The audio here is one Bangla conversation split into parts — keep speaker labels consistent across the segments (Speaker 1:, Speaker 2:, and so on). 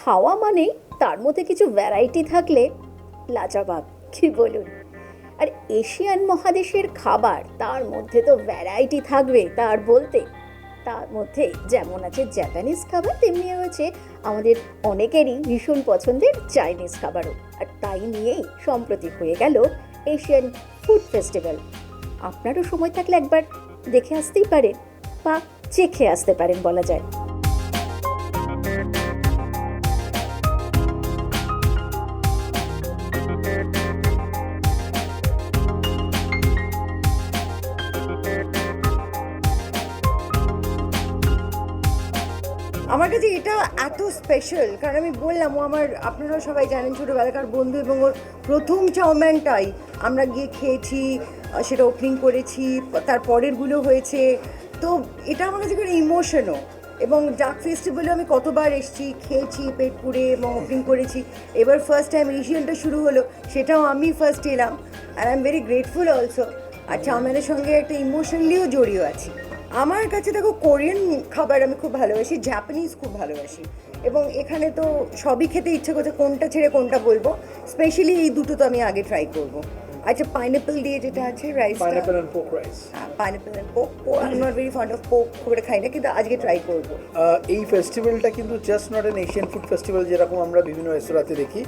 Speaker 1: খাওয়া মানেই তার মধ্যে কিছু ভ্যারাইটি থাকলে লাজবাব কি বলুন? আর এশিয়ান মহাদেশের খাবার, তার মধ্যে তো ভ্যারাইটি থাকবে তার বলতে। তার মধ্যে যেমন আছে জাপানিজ খাবার, তেমনি রয়েছে আমাদের অনেকেরই ভীষণ পছন্দের চাইনিজ খাবারও। আর তাই নিয়েই সম্প্রতি হয়ে গেল এশিয়ান ফুড ফেস্টিভ্যাল আপনারও সময় থাকলে একবার দেখে আসতেই পারেন, বা চেখে আসতে পারেন বলা যায়।
Speaker 2: আমার কাছে এটা এত স্পেশাল কারণ আমি বললাম, ও আমার আপনারা সবাই জানেন ছোটোবেলাকার বন্ধু এবং ওর প্রথম চাউম্যানটাই আমরা গিয়ে খেয়েছি সেটা ওপেনিং করেছি, তার পরেরগুলো হয়েছে। তো এটা আমার কাছে কোনো ইমোশনও এবং ডাক ফেস্টিভ্যালে আমি কতবার এসেছি, খেয়েছি পেট পুড়ে এবং ওপেনিং করেছি। এবার ফার্স্ট টাইম এশিয়ানটা শুরু হলো, সেটাও আমি ফার্স্ট এলাম। আর I am very grateful also আর চাউম্যানের সঙ্গে একটা ইমোশনালিও জড়িয়ে আছি। আমার কাছে দেখো কোরিয়ান খাবার আমি খুব ভালোবাসি জাপানিজ খুব ভালোবাসি। এবং এখানে তো সবই খেতে ইচ্ছে করছে কোনটা ছেড়ে কোনটা বলব। স্পেশালি এই দুটো তো আমি আগে ট্রাই করব। আচ্ছা পাইনাপেল দিয়ে যেটা আছে rice
Speaker 3: pineapple and poke rice
Speaker 2: pineapple and poke I not very fond of poke খুব খাই না কিন্তু আজকে ট্রাই করব।
Speaker 3: এই ফেস্টিভ্যালটা কিন্তু just not an Asian food festival যেরকম আমরা বিভিন্ন রেস্তোরাঁতে দেখি।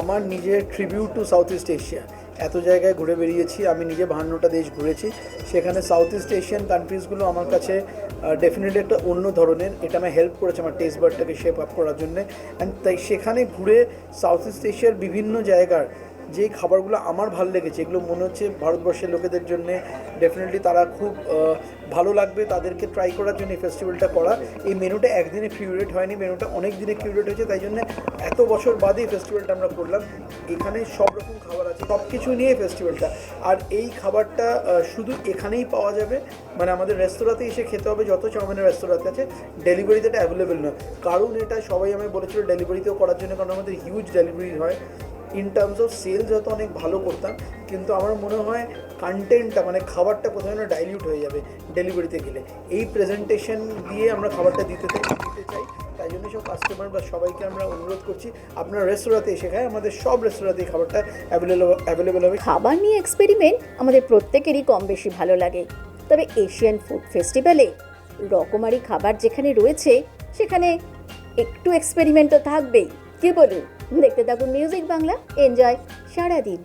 Speaker 3: আমার নিজের tribute to South East Asia এত জায়গায় ঘুরে বেরিয়েছি, আমি নিজে বাহান্নটা দেশ ঘুরেছি। সেখানে সাউথ ইস্ট এশিয়ান কান্ট্রিজগুলো আমার কাছে ডেফিনেটলি একটা অন্য ধরনের। এটা আমার হেল্প করেছে আমার টেস্ট বার্ডটাকে শেপ আপ করার জন্যে। অ্যান্ড তাই সেখানে ঘুরে সাউথ ইস্ট এশিয়ার বিভিন্ন জায়গার যে খাবারগুলো আমার ভালো লেগেছে, এগুলো মনে হচ্ছে ভারতবর্ষের লোকেদের জন্য ডেফিনেটলি তারা খুব ভালো লাগবে তাদেরকে ট্রাই করার জন্য এই ফেস্টিভ্যালটা করা। এই মেনুটা একদিনে কিউরেট হয়নি মেনুটা অনেক দিনে কিউরেট হয়েছে, তাই জন্য এত বছর বাদে এই ফেস্টিভ্যালটা আমরা করলাম। এখানে সব রকম খাবার আছে, সব কিছু নিয়ে ফেস্টিভ্যালটা আর এই খাবারটা শুধু এখানেই পাওয়া যাবে মানে আমাদের রেস্তোরাঁতে এসে খেতে হবে, যত চাউমিনের রেস্তোরাঁতে আছে ডেলিভারিতে এটা অ্যাভেলেবেল নয়। কারণ এটা সবাই আমি বলেছিল ডেলিভারিতেও করার জন্য, কারণ আমাদের হিউজ ডেলিভারি হয়। ইন টার্মস অফ সেলস হয়তো অনেক ভালো করতাম, কিন্তু আমার মনে হয় কন্টেন্টটা মানে খাবারটা কোথাও না ডাইলিউট হয়ে যাবে ডেলিভারিতে গেলে। এই প্রেজেন্টেশন দিয়ে আমরা খাবারটা দিতে দিতে চাই। তাই জন্য সব কাস্টমার বা সবাইকে আমরা অনুরোধ করছি, আপনার রেস্তোরাঁতে এসে খায়, আমাদের সব রেস্তোরাঁতে খাবারটা অ্যাভেলেবল অ্যাভেলেবল হবে।
Speaker 1: খাবার নিয়ে এক্সপেরিমেন্ট আমাদের প্রত্যেকেরই কম বেশি ভালো লাগে। তবে এশিয়ান ফুড ফেস্টিভ্যালে রকমারি খাবার যেখানে রয়েছে, সেখানে একটু এক্সপেরিমেন্ট তো থাকবেই। কি বলুন? দেখতে থাকুন মিউজিক বাংলা এনজয় সারাদিন।